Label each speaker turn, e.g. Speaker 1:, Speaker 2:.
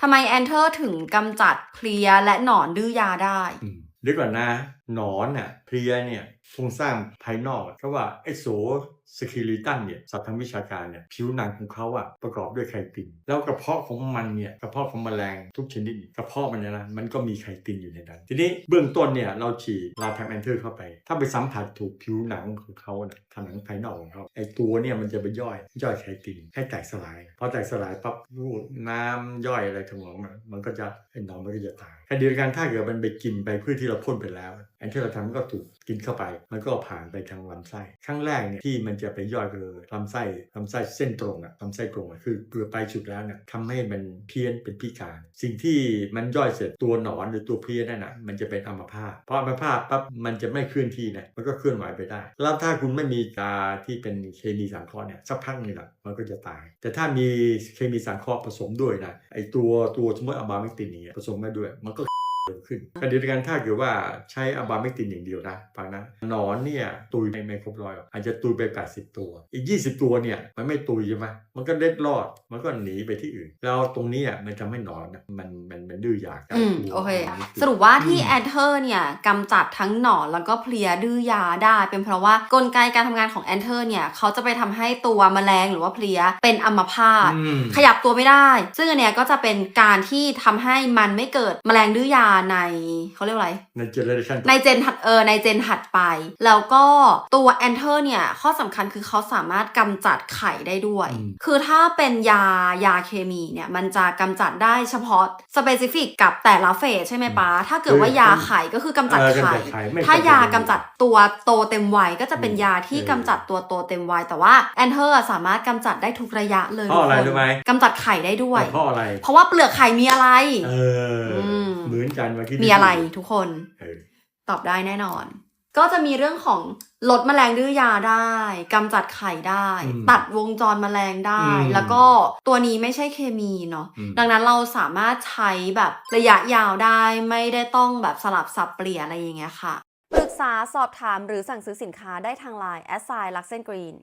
Speaker 1: ทำไมแอนเทอร์ถึงกำจัดเพลียและหนอนดื้อยาได้
Speaker 2: เดี๋ยวก่อนนะ หนอนน่ะเพลียเนี่ย โครงสร้างภายนอกเพราะว่าไอโซสคิลิตันเนี่ยสัตว์ทางวิชาการเนี่ยผิวหนังของเขาอะประกอบด้วยไคติน แล้วกระเพาะของมันเนี่ยกระเพาะของแมลงทุกชนิดกระเพาะมันเนี่ยนะมันก็มีไคตินอยู่ในนั้น ทีนี้เบื้องต้นเนี่ยเราฉีดลาแทมแอนเทอร์เข้าไป ถ้าไปสัมผัสถูกผิวหนังของเขาเนี่ยผนังภายนอกของเขาไอตัวเนี่ยมันจะไปย่อยย่อยไคตินให้แตกสลายพอแตกสลายปั๊บรูดน้ำย่อยอะไรทั้งหมดมันมันก็จะไอ้หนอนมันก็จะตายขณะเดียวกันถ้าเกิดมันไปกินไปพืชที่เราพ่นไปแล้วแอนที่เราทำมันก็ถูกกินเข้าไปมันก็ผ่านไปทางลำไส้ครั้งแรกเนี่ยที่มันจะไปย่อยคือลำไส้ลำไส้เส้นตรงอะลำไส้ตรงอะคือเกลือไปสุดแล้วเนี่ยทำให้มันเพี้ยนเป็นพิการ สิ่งที่มันย่อยเสร็จตัวหนอนหรือตัวเพลี้ยนั่นนะมันจะเป็นอัมพาตเพราะอัมพาตปั๊บมันจะไม่เคลื่อนที่นะมันก็เคลื่อนไหวไปได้ แล้วถ้าคุณไม่มีตาที่เป็นเคมีสังเคราะห์เนี่ยสักพักนึงอะมันก็จะตาย แต่ถ้ามีเคมีสังเคราะห์ผสมด้วยนะไอตัวตัวสมมติอะบาเมกตินเนี่ยผสมมาด้วยมันก็ ขึ้นขณะเดียวกันถ้าเกิดว่าใช้อะบาเมกตินอย่างเดียวนะฟังนะหนอนเนี่ยตุยไม่ไม่ครบร้อยหรอกอาจจะตุยไป 80 ตัว อีก 20 ตัวเนี่ยมันไม่ตุยใช่ไหมมันก็เล็ดรอดมันก็หนีไปที่อื่น แล้วตรงเนี้ยมันทำให้หนอนน่ะมันมันมันดื้อยา
Speaker 1: อืม
Speaker 2: ตัว
Speaker 1: โอเค
Speaker 2: มัน
Speaker 1: สรุปว่าที่
Speaker 2: อืม
Speaker 1: แอนเทอร์เนี่ยกำจัดทั้งหนอนแล้วก็เพลียดื้อยาได้ เป็นเพราะว่ากลไกการทำงานของแอนเทอร์เนี่ยเขาจะไปทำให้ตัวแมลงหรือว่าเพลียเป็นอัมพาต
Speaker 2: อืม
Speaker 1: ขยับตัวไม่ได้ ซึ่งอันเนี้ยก็จะเป็นการที่ทำให้มันไม่เกิดแมลงดื้อยาในเขาเรียกว่าอะไร
Speaker 2: ในเจเนอเรชัน
Speaker 1: ในเจนถัดเออในเจนถัดไป แล้วก็ตัวแอนเทอร์เนี่ย ข้อสำคัญคือเขาสามารถกำจัดไข่ได้ด้วย คือถ้าเป็นยายาเคมีเนี่ย มันจะกำจัดได้เฉพาะสเปซิฟิกกับแต่ละเฟสใช่ไหมป้าถ้าเกิดว่ายาไข่ก็คือกำจัด
Speaker 2: เออ
Speaker 1: ไข่
Speaker 2: กำจัดไข่ไม่
Speaker 1: ถ้ายากำ
Speaker 2: กำจัด
Speaker 1: จัดตัวโตเต็มวัยก็จะเป็น
Speaker 2: อืม
Speaker 1: ยาที่
Speaker 2: เออ
Speaker 1: กำจัดตัวโตเต็มวัยแต่ว่าแอนเทอร์สามารถกำจัดได้ทุกระยะเลย
Speaker 2: เพราะอะไร
Speaker 1: ทุกคน
Speaker 2: รู้ไหม
Speaker 1: กำจัดไข่ได้ด้วย
Speaker 2: แต่เพราะอะไร
Speaker 1: เพราะว่าเปลือกไข่มีอะไร
Speaker 2: เออ อ
Speaker 1: ม
Speaker 2: เหมือนกันเมื่อกี้
Speaker 1: มีอะไรทุกคน
Speaker 2: เออ
Speaker 1: ตอบได้แน่นอน ก็จะมีเรื่องของลดแมลงดื้อยาได้กำจัดไข่ได้
Speaker 2: อืม
Speaker 1: ตัดวงจรแมลงได้
Speaker 2: อืม
Speaker 1: แล้วก็ตัวนี้ไม่ใช่เคมีเนาะ
Speaker 2: อืม
Speaker 1: ดังนั้นเราสามารถใช้แบบระยะยาวได้ไม่ได้ต้องแบบสลับสับเปลี่ยนอะไรอย่างเงี้ยค่ะปรึกษาสอบถามหรือสั่งซื้อสินค้าได้ทางไลน์แอสไซลักเซนกรีน